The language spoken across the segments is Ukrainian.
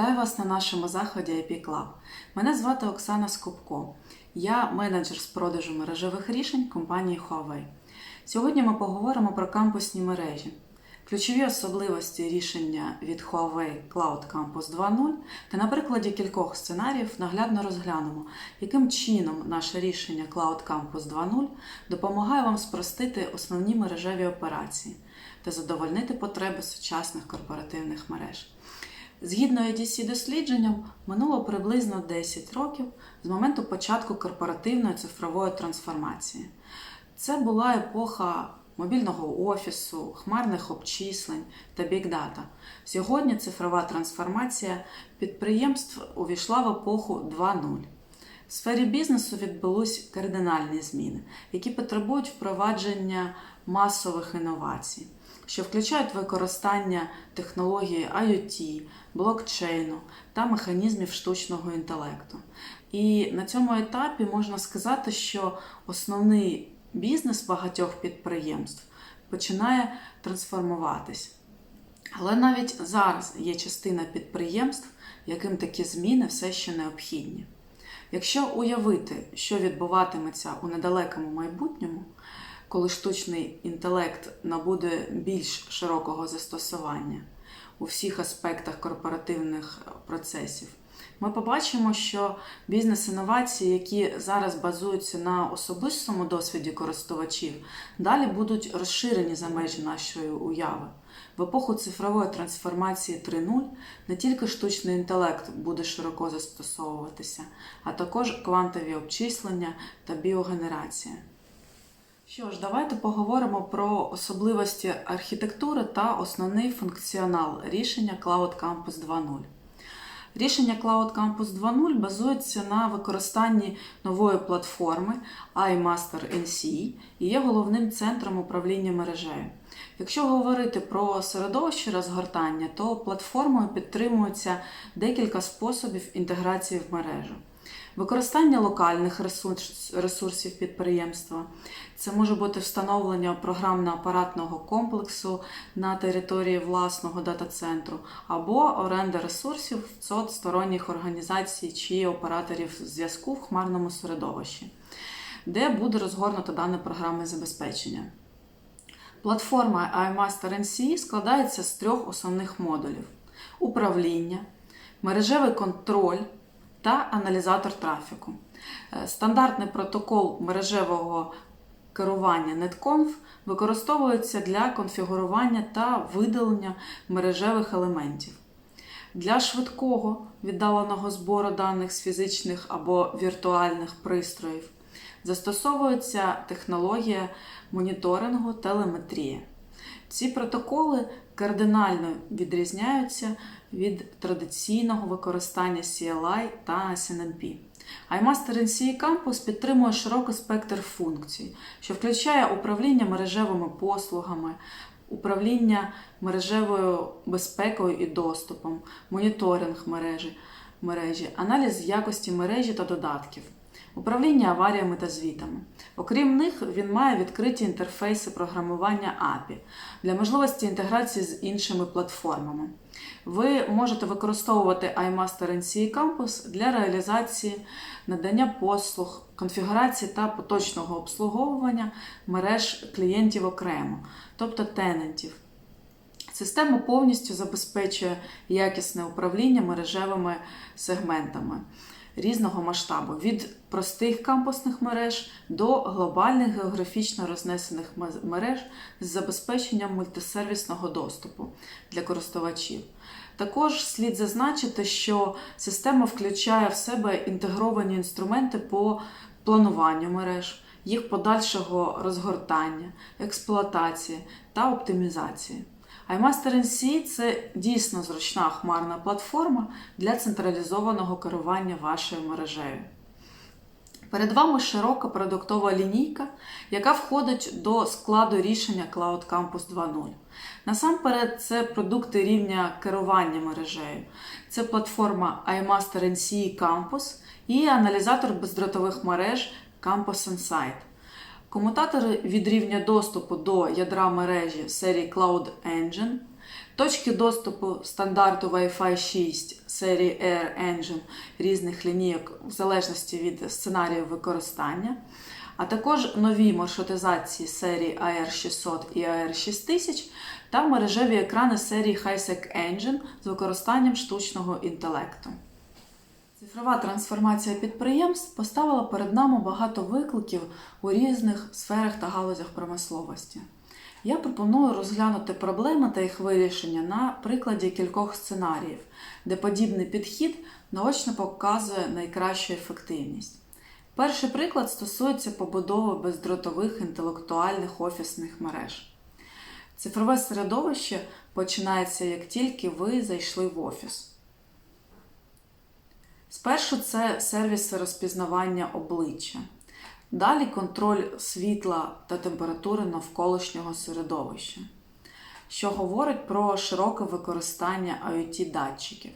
Вітаю вас на нашому заході IP Club. Мене звати Оксана Скупко. Я менеджер з продажу мережевих рішень компанії Huawei. Сьогодні ми поговоримо про кампусні мережі, ключові особливості рішення від Huawei Cloud Campus 2.0 та на прикладі кількох сценаріїв наглядно розглянемо, яким чином наше рішення Cloud Campus 2.0 допомагає вам спростити основні мережеві операції та задовольнити потреби сучасних корпоративних мереж. Згідно edc дослідженням, минуло приблизно 10 років з моменту початку корпоративної цифрової трансформації. Це була епоха мобільного офісу, хмарних обчислень та бікдата. Сьогодні цифрова трансформація підприємств увійшла в епоху 2.0. В сфері бізнесу відбулись кардинальні зміни, які потребують впровадження масових інновацій, що включають використання технології IoT, блокчейну та механізмів штучного інтелекту. І на цьому етапі можна сказати, що основний бізнес багатьох підприємств починає трансформуватись. Але навіть зараз є частина підприємств, яким такі зміни все ще необхідні. Якщо уявити, що відбуватиметься у недалекому майбутньому, коли штучний інтелект набуде більш широкого застосування у всіх аспектах корпоративних процесів, ми побачимо, що бізнес-інновації, які зараз базуються на особистому досвіді користувачів, далі будуть розширені за межі нашої уяви. В епоху цифрової трансформації 3.0 не тільки штучний інтелект буде широко застосовуватися, а також квантові обчислення та біогенерація. Що ж, давайте поговоримо про особливості архітектури та основний функціонал рішення Cloud Campus 2.0. Рішення Cloud Campus 2.0 базується на використанні нової платформи iMaster NC і є головним центром управління мережею. Якщо говорити про середовище розгортання, то платформою підтримується декілька способів інтеграції в мережу. Використання локальних ресурсів підприємства. Це може бути встановлення програмно-апаратного комплексу на території власного дата-центру або оренда ресурсів в сторонніх організацій чи операторів зв'язку в хмарному середовищі, де буде розгорнуто дане програмне забезпечення. Платформа iMaster NC складається з трьох основних модулів: управління, мережевий контроль та аналізатор трафіку. Стандартний протокол мережевого керування NetConf використовується для конфігурування та видалення мережевих елементів. Для швидкого віддаленого збору даних з фізичних або віртуальних пристроїв застосовується технологія моніторингу телеметрія. Ці протоколи кардинально відрізняються від традиційного використання CLI та SNMP. iMaster NC Campus підтримує широкий спектр функцій, що включає управління мережевими послугами, управління мережевою безпекою і доступом, моніторинг мережі, мережі, аналіз якості мережі та додатків. Управління аваріями та звітами. Окрім них, він має відкриті інтерфейси програмування API для можливості інтеграції з іншими платформами. Ви можете використовувати iMaster NC Campus для реалізації надання послуг, конфігурації та поточного обслуговування мереж клієнтів окремо, тобто тенантів. Система повністю забезпечує якісне управління мережевими сегментами різного масштабу від простих кампусних мереж до глобальних географічно рознесених мереж з забезпеченням мультисервісного доступу для користувачів. Також слід зазначити, що система включає в себе інтегровані інструменти по плануванню мереж, їх подальшого розгортання, експлуатації та оптимізації iMaster NC – це дійсно зручна хмарна платформа для централізованого керування вашою мережею. Перед вами широка продуктова лінійка, яка входить до складу рішення Cloud Campus 2.0. Насамперед, це продукти рівня керування мережею. Це платформа iMaster NC Campus і аналізатор бездротових мереж Campus Insight. Комутатори від рівня доступу до ядра мережі серії Cloud Engine точки доступу стандарту Wi-Fi 6 серії Air Engine різних лінійок в залежності від сценарію використання, а також нові маршрутизації серії AR600 і AR6000 та мережеві екрани серії Hisec Engine з використанням штучного інтелекту. Цифрова трансформація підприємств поставила перед нами багато викликів у різних сферах та галузях промисловості. Я пропоную розглянути проблеми та їх вирішення на прикладі кількох сценаріїв, де подібний підхід наочно показує найкращу ефективність. Перший приклад стосується побудови бездротових інтелектуальних офісних мереж. Цифрове середовище починається як тільки ви зайшли в офіс. Спершу це сервіси розпізнавання обличчя, далі контроль світла та температури навколишнього середовища, що говорить про широке використання IoT-датчиків.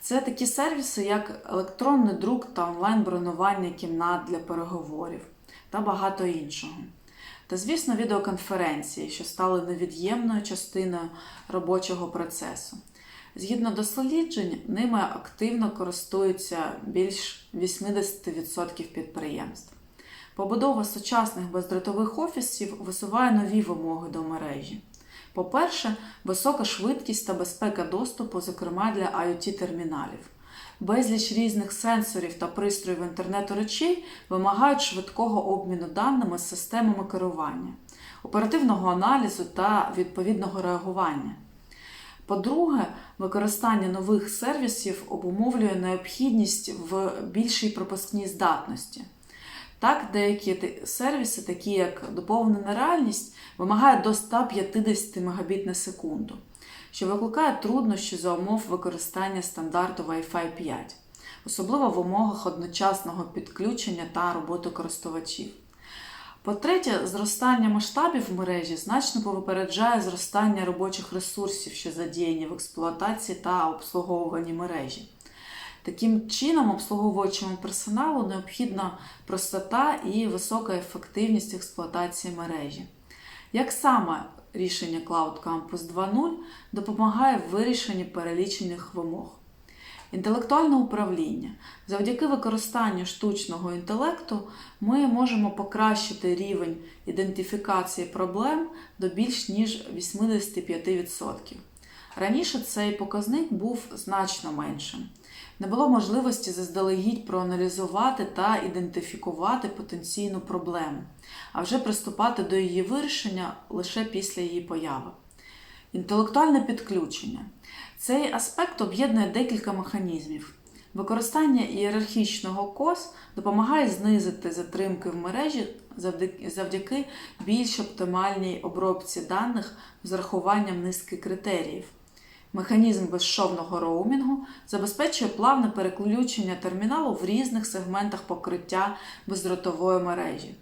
Це такі сервіси, як електронний друк та онлайн-бронювання кімнат для переговорів та багато іншого. Та, звісно, відеоконференції, що стали невід'ємною частиною робочого процесу. Згідно досліджень, ними активно користуються більш 80% підприємств. Побудова сучасних бездротових офісів висуває нові вимоги до мережі. По-перше, висока швидкість та безпека доступу, зокрема для IoT-терміналів. Безліч різних сенсорів та пристроїв інтернету речей вимагають швидкого обміну даними з системами керування, оперативного аналізу та відповідного реагування. По-друге, використання нових сервісів обумовлює необхідність в більшій пропускній здатності. Так, деякі сервіси, такі як доповнена реальність, вимагають до 150 Мбіт на секунду, що викликає труднощі за умов використання стандарту Wi-Fi 5, особливо в умовах одночасного підключення та роботи користувачів. По-третє, зростання масштабів мережі значно попереджає зростання робочих ресурсів, що задіяні в експлуатації та обслуговуванні мережі. Таким чином, обслуговуючому персоналу необхідна простота і висока ефективність експлуатації мережі. Як саме рішення Cloud Campus 2.0 допомагає в вирішенні перелічених вимог? Інтелектуальне управління. Завдяки використанню штучного інтелекту ми можемо покращити рівень ідентифікації проблем до більш ніж 85%. Раніше цей показник був значно меншим. Не було можливості заздалегідь проаналізувати та ідентифікувати потенційну проблему, а вже приступати до її вирішення лише після її появи. Інтелектуальне підключення. Цей аспект об'єднує декілька механізмів. Використання ієрархічного кос допомагає знизити затримки в мережі завдяки більш оптимальній обробці даних з урахуванням низки критеріїв. Механізм безшовного роумінгу забезпечує плавне переключення терміналу в різних сегментах покриття бездротової мережі.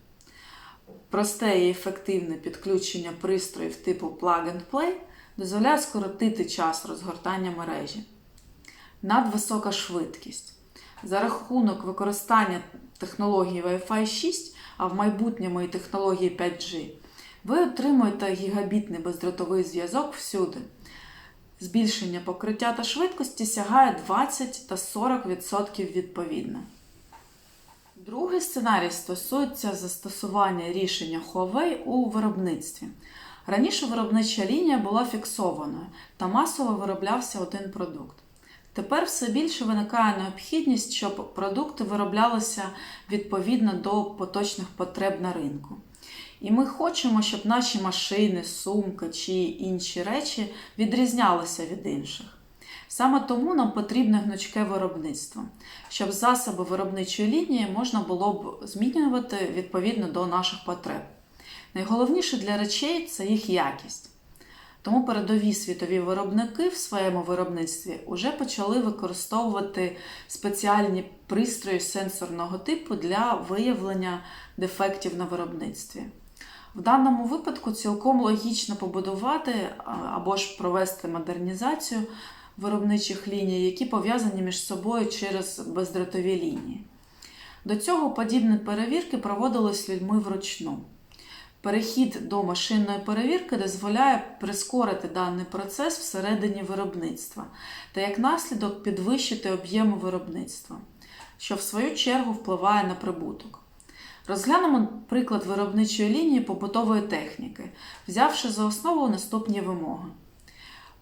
Просте і ефективне підключення пристроїв типу Plug-and-Play дозволяє скоротити час розгортання мережі. Надвисока швидкість. За рахунок використання технології Wi-Fi 6, а в майбутньому і технології 5G, ви отримуєте гігабітний бездротовий зв'язок всюди. Збільшення покриття та швидкості сягає 20 та 40% відповідно. Другий сценарій стосується застосування рішення Huawei у виробництві. Раніше виробнича лінія була фіксованою та масово вироблявся один продукт. Тепер все більше виникає необхідність, щоб продукти вироблялися відповідно до поточних потреб на ринку. І ми хочемо, щоб наші машини, сумки чи інші речі відрізнялися від інших. Саме тому нам потрібне гнучке виробництво, щоб засоби виробничої лінії можна було б змінювати відповідно до наших потреб. Найголовніше для речей це їх якість. Тому передові світові виробники в своєму виробництві вже почали використовувати спеціальні пристрої сенсорного типу для виявлення дефектів на виробництві. В даному випадку цілком логічно побудувати або ж провести модернізацію виробничих ліній, які пов'язані між собою через бездротові лінії. До цього подібні перевірки проводились людьми вручну. Перехід до машинної перевірки дозволяє прискорити даний процес всередині виробництва та як наслідок підвищити об'єми виробництва, що в свою чергу впливає на прибуток. Розглянемо приклад виробничої лінії побутової техніки, взявши за основу наступні вимоги.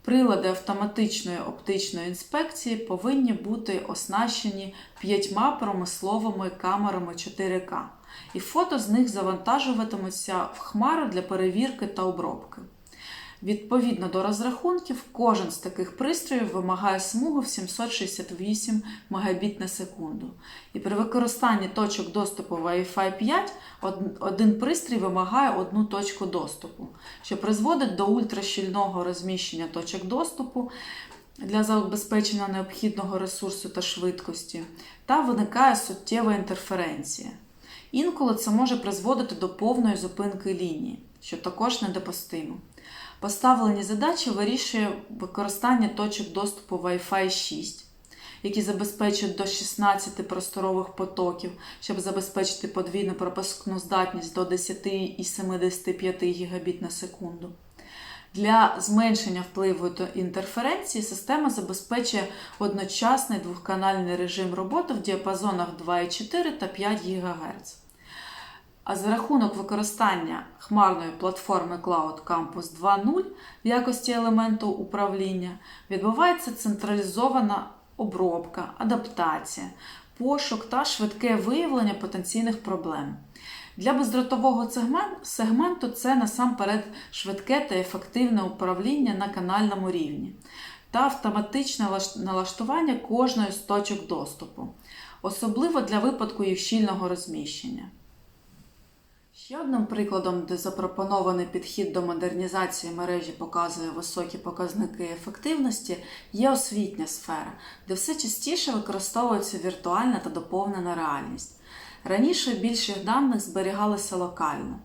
Прилади автоматичної оптичної інспекції повинні бути оснащені п'ятьма промисловими камерами 4К, і фото з них завантажуватимуться в хмару для перевірки та обробки. Відповідно до розрахунків, кожен з таких пристроїв вимагає смугу в 768 Мбіт на секунду. І при використанні точок доступу Wi-Fi 5 один пристрій вимагає одну точку доступу, що призводить до ультращільного розміщення точок доступу для забезпечення необхідного ресурсу та швидкості, та виникає суттєва інтерференція. Інколи це може призводити до повної зупинки лінії, що також недопустимо. Поставлені задачі вирішує використання точок доступу Wi-Fi 6, які забезпечують до 16 просторових потоків, щоб забезпечити подвійну пропускну здатність до 10,75 Гбіт на секунду. Для зменшення впливу до інтерференції система забезпечує одночасний двохканальний режим роботи в діапазонах 2,4 та 5 ГГц. А за рахунок використання хмарної платформи Cloud Campus 2.0 в якості елементу управління відбувається централізована обробка, адаптація, пошук та швидке виявлення потенційних проблем. Для бездротового сегменту це насамперед швидке та ефективне управління на канальному рівні та автоматичне налаштування кожної з точок доступу, особливо для випадку їх щільного розміщення. Ще одним прикладом, де запропонований підхід до модернізації мережі показує високі показники ефективності, є освітня сфера, де все частіше використовується віртуальна та доповнена реальність. Раніше більшість даних зберігалося локально.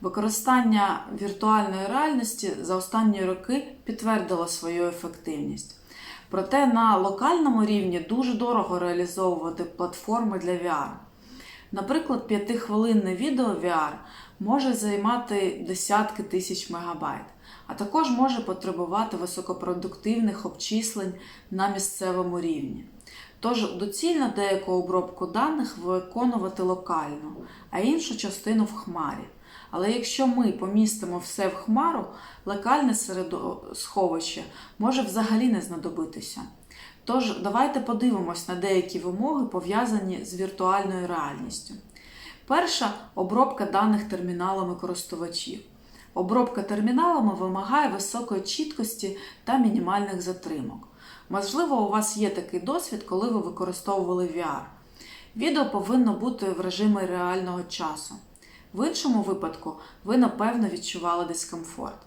Використання віртуальної реальності за останні роки підтвердило свою ефективність. Проте на локальному рівні дуже дорого реалізовувати платформи для VR. Наприклад, 5-хвилинне відео VR може займати десятки тисяч мегабайт, а також може потребувати високопродуктивних обчислень на місцевому рівні. Тож доцільно деяку обробку даних виконувати локально, а іншу частину в хмарі. Але якщо ми помістимо все в хмару, локальне середосховище може взагалі не знадобитися. Тож давайте подивимось на деякі вимоги, пов'язані з віртуальною реальністю. Перша обробка даних терміналами користувачів. Обробка терміналами вимагає високої чіткості та мінімальних затримок. Можливо, у вас є такий досвід, коли ви використовували VR. Відео повинно бути в режимі реального часу. В іншому випадку ви напевно відчували дискомфорт.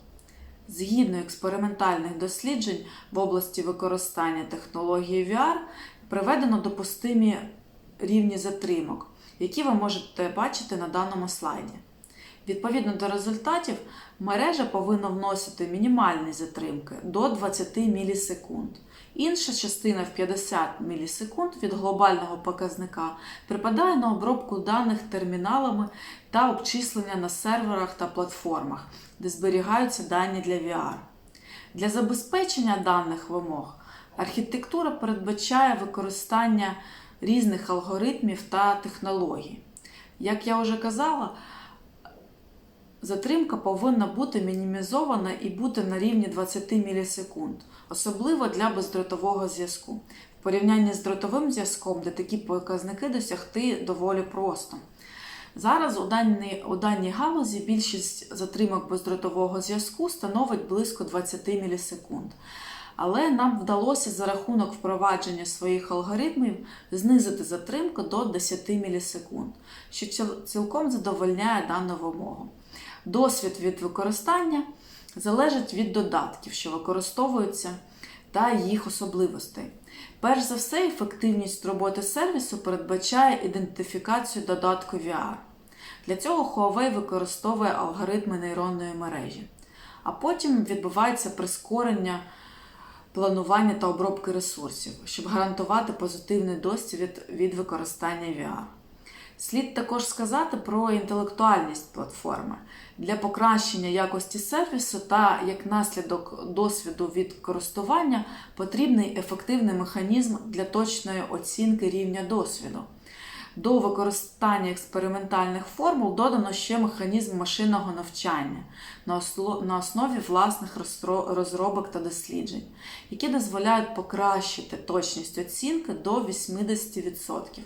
Згідно експериментальних досліджень в області використання технології VR, приведено допустимі рівні затримок, які ви можете бачити на даному слайді. Відповідно до результатів, мережа повинна вносити мінімальні затримки до 20 мілісекунд. Інша частина в 50 мілісекунд від глобального показника припадає на обробку даних терміналами та обчислення на серверах та платформах, де зберігаються дані для VR. Для забезпечення даних вимог архітектура передбачає використання різних алгоритмів та технологій. Як я вже казала, затримка повинна бути мінімізована і бути на рівні 20 мілісекунд, особливо для бездротового зв'язку. В порівнянні з дротовим зв'язком, де такі показники досягти доволі просто. Зараз у даній, у даній галузі більшість затримок бездротового зв'язку становить близько 20 мілісекунд. Але нам вдалося за рахунок впровадження своїх алгоритмів знизити затримку до 10 мілісекунд, що цілком задовольняє дану вимогу. Досвід від використання залежить від додатків, що використовуються, та їх особливостей. Перш за все, ефективність роботи сервісу передбачає ідентифікацію додатку VR. Для цього Huawei використовує алгоритми нейронної мережі, а потім відбувається прискорення планування та обробки ресурсів, щоб гарантувати позитивний досвід від використання VR. Слід також сказати про інтелектуальність платформи для покращення якості сервісу та як наслідок досвіду від користування потрібний ефективний механізм для точної оцінки рівня досвіду. До використання експериментальних формул додано ще механізм машинного навчання на основі власних розробок та досліджень, які дозволяють покращити точність оцінки до 80%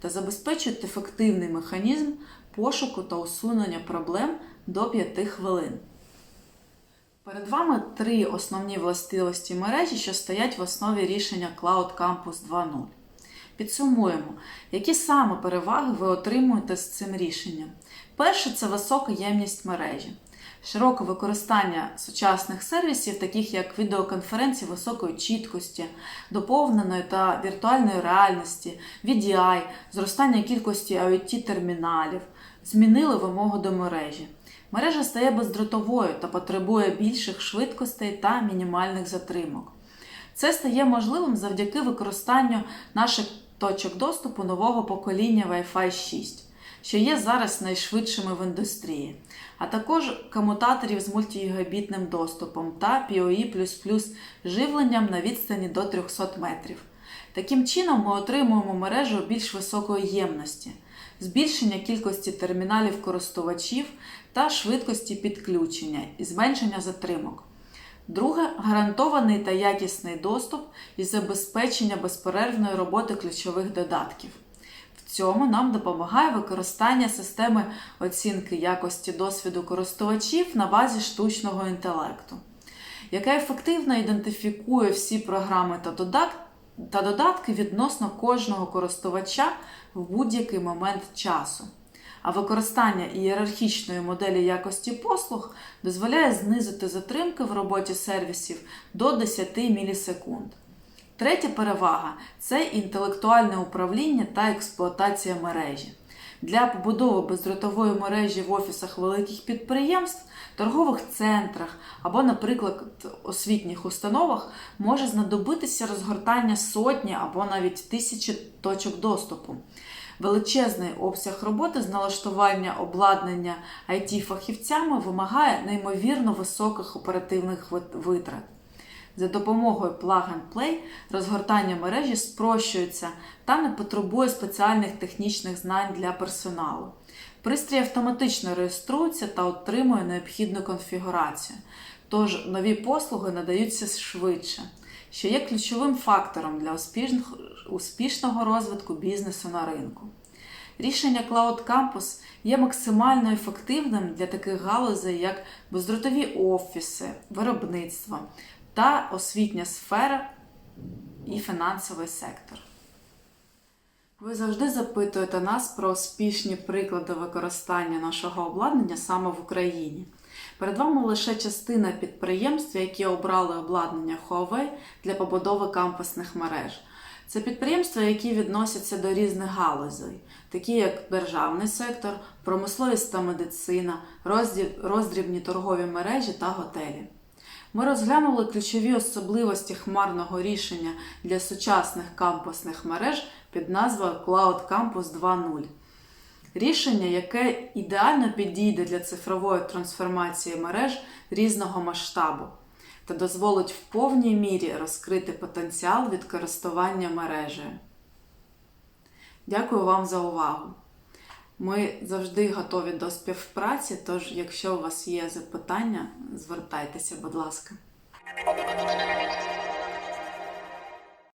та забезпечують ефективний механізм пошуку та усунення проблем до 5 хвилин. Перед вами три основні властивості мережі, що стоять в основі рішення Cloud Campus 2.0. Підсумуємо, які саме переваги ви отримуєте з цим рішенням. Перше це висока ємність мережі. Широке використання сучасних сервісів, таких як відеоконференції високої чіткості, доповненої та віртуальної реальності, VDI, зростання кількості IoT-терміналів, змінили вимогу до мережі. Мережа стає бездротовою та потребує більших швидкостей та мінімальних затримок. Це стає можливим завдяки використанню наших точок доступу нового покоління Wi-Fi 6, що є зараз найшвидшими в індустрії, а також комутаторів з мультигігабітним доступом та PoE++ живленням на відстані до 300 метрів. Таким чином, ми отримуємо мережу більш високої ємності, збільшення кількості терміналів користувачів та швидкості підключення і зменшення затримок. Друге гарантований та якісний доступ і забезпечення безперервної роботи ключових додатків. В цьому нам допомагає використання системи оцінки якості досвіду користувачів на базі штучного інтелекту, яка ефективно ідентифікує всі програми та додатки відносно кожного користувача в будь-який момент часу. А використання ієрархічної моделі якості послуг дозволяє знизити затримки в роботі сервісів до 10 мілісекунд. Третя перевага це інтелектуальне управління та експлуатація мережі. Для побудови бездротової мережі в офісах великих підприємств, торгових центрах або, наприклад, освітніх установах може знадобитися розгортання сотні або навіть тисячі точок доступу. Величезний обсяг роботи з налаштування обладнання IT-фахівцями вимагає неймовірно високих оперативних витрат. За допомогою Plug and Play розгортання мережі спрощується та не потребує спеціальних технічних знань для персоналу. Пристрій автоматично реєструється та отримує необхідну конфігурацію, тож нові послуги надаються швидше, що є ключовим фактором для успішного розвитку бізнесу на ринку. Рішення Cloud Campus є максимально ефективним для таких галузей, як бездротові офіси, виробництво та освітня сфера і фінансовий сектор. Ви завжди запитуєте нас про успішні приклади використання нашого обладнання саме в Україні. Перед вами лише частина підприємств, які обрали обладнання Huawei для побудови кампусних мереж. Це підприємства, які відносяться до різних галузей, такі як державний сектор, промисловість та медицина, роздрібні торгові мережі та готелі. Ми розглянули ключові особливості хмарного рішення для сучасних кампусних мереж під назвою Cloud Campus 2.0. Рішення, яке ідеально підійде для цифрової трансформації мереж різного масштабу та дозволить в повній мірі розкрити потенціал від користування мережею. Дякую вам за увагу! Ми завжди готові до співпраці, тож, якщо у вас є запитання, звертайтеся, будь ласка.